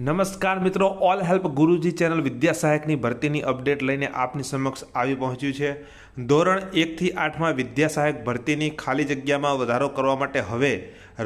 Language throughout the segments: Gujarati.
નમસ્કાર મિત્રો ઓલ હેલ્પ ગુરુજી ચેનલ વિદ્યા સહાયકની ભરતીની અપડેટ લઈને આપની સમક્ષ આવી પહોંચ્યું છે. ધોરણ એકથી આઠમાં વિદ્યા સહાયક ભરતીની ખાલી જગ્યામાં વધારો કરવા માટે હવે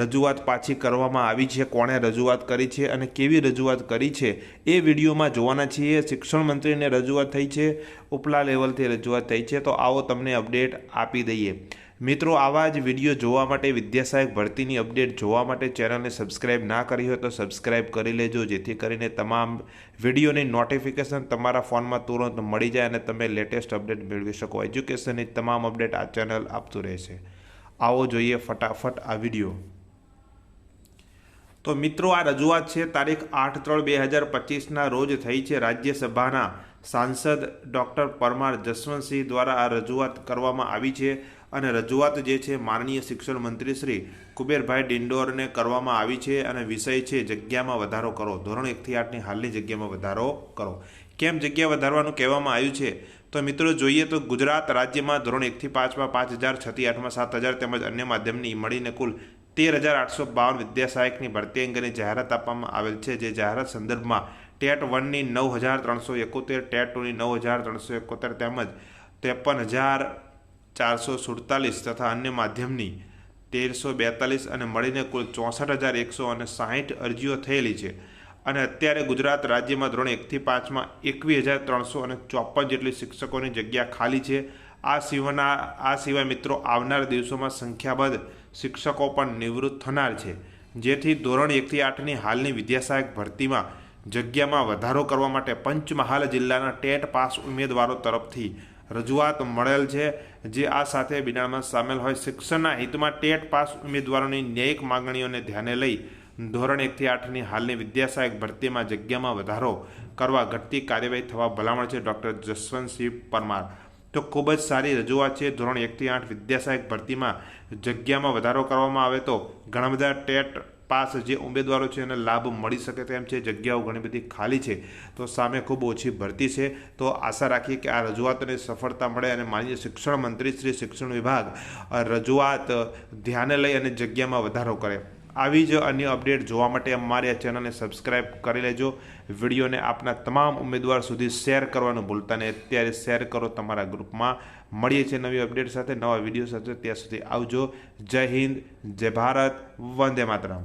રજૂઆત પાછી કરવામાં આવી છે. કોણે રજૂઆત કરી છે અને કેવી રજૂઆત કરી છે એ વિડીયોમાં જોવાના છીએ. શિક્ષણ મંત્રીને રજૂઆત થઈ છે. ઉપલા લેવલથી રજૂઆત થઈ છે. તો આવો તમને અપડેટ આપી દઈએ. મિત્રો, આવા જ વીડિયો જોવા માટે વિદ્યાસહાયક ભરતીની અપડેટ જોવા માટે ચેનલને સબસ્ક્રાઇબ ના કરી હોય તો સબસ્ક્રાઇબ કરી લેજો, જેથી કરીને તમામ વિડીયોની નોટિફિકેશન તમારા ફોનમાં તુરંત મળી જાય અને તમે લેટેસ્ટ અપડેટ મેળવી શકો. એજ્યુકેશનની તમામ અપડેટ આ ચેનલ આપતું રહેશે. આવો જોઈએ ફટાફટ આ વીડિયો તો મિત્રો, આ રજૂઆત છે તારીખ આઠ ત્રણ બે હજાર પચીસના રોજ થઈ છે રાજ્યસભાના સાંસદ ડૉક્ટર પરમાર જસવંતસિંહ દ્વારા આ રજૂઆત કરવામાં આવી છે અને રજૂઆત જે છે માનનીય શિક્ષણ મંત્રી શ્રી કુબેરભાઈ ડિંડોરને કરવામાં આવી છે અને વિષય છે જગ્યામાં વધારો કરો. ધોરણ એકથી આઠની હાલની જગ્યામાં વધારો કરો. કેમ જગ્યા વધારવાનું કહેવામાં આવ્યું છે? તો મિત્રો, જોઈએ તો ગુજરાત રાજ્યમાં ધોરણ એકથી પાંચમાં પાંચ હજાર છથી આઠમાં સાત હજાર તેમજ અન્ય માધ્યમની મળીને કુલ તેર હજાર આઠસો બાવન વિદ્યા સહાયકની ભરતી અંગેની જાહેરાત આપવામાં આવેલ છે. જે જાહેરાત સંદર્ભમાં ટેટ વનની નવ હજાર ત્રણસો એકોતેર, ટેટ ટુની નવ હજાર ત્રણસો એકોતેર તેમજ ત્રેપન હજાર ચારસો સુડતાલીસ તથા અન્ય માધ્યમની તેરસો બેતાલીસ અને મળીને કુલ ચોસઠ હજાર એકસો અને સાહીઠ અરજીઓ થયેલી છે. અને અત્યારે ગુજરાત રાજ્યમાં ધોરણ એકથી પાંચમાં એકવીસ હજાર ત્રણસો અને ચોપન જેટલી શિક્ષકોની જગ્યા ખાલી છે. આ સિવાયના આ સિવાય મિત્રો, આવનાર દિવસોમાં સંખ્યાબંધ શિક્ષકો પણ નિવૃત્ત થનાર છે. જેથી ધોરણ એકથી આઠની હાલની વિદ્યાસહાયક ભરતીમાં જગ્યામાં વધારો કરવા માટે પંચમહાલ જિલ્લાના ટેટ પાસ ઉમેદવારો તરફથી રજૂઆત મળેલ છે, જે આ સાથે બિડાણમાં સામેલ હોય. શિક્ષણના હિતમાં ટેટ પાસ ઉમેદવારોની ન્યાયિક માંગણીઓને ધ્યાને લઈ ધોરણ એકથી આઠની હાલની વિદ્યાસહાયક ભરતીમાં જગ્યામાં વધારો કરવા ઘટતી કાર્યવાહી થવા ભલામણ છે ડૉક્ટર જસવંતસિંહ પરમાર. તો ખૂબ જ સારી રજૂઆત છે. ધોરણ એકથી આઠ વિદ્યાસહાયક ભરતીમાં જગ્યામાં વધારો કરવામાં આવે તો ઘણા બધા ટેટ પાસ જે ઉમેદવારો છે એને લાભ મળી શકે તેમ છે. જગ્યાઓ ઘણી બધી ખાલી છે. તો સામે ખૂબ ઓછી ભરતી છે. તો આશા રાખીએ કે આ રજૂઆતને સફળતા મળે અને માનનીય શિક્ષણ મંત્રી, શ્રી શિક્ષણ વિભાગ રજૂઆત ધ્યાને લઈ અને જગ્યામાં વધારો કરે. આવી જ અન્ય અપડેટ જોવા માટે અમારી આ ચેનલને સબસ્ક્રાઇબ કરી લેજો. વિડીયોને આપના તમામ ઉમેદવાર સુધી શેર કરવાનું ભૂલતા નહીં. અત્યારે શેર કરો તમારા ગ્રુપમાં. મળીએ છીએ નવી અપડેટ સાથે, નવા વીડિયો સાથે. ત્યાં સુધી આવજો. જય હિન્દ, જય ભારત, વંદે માતરમ.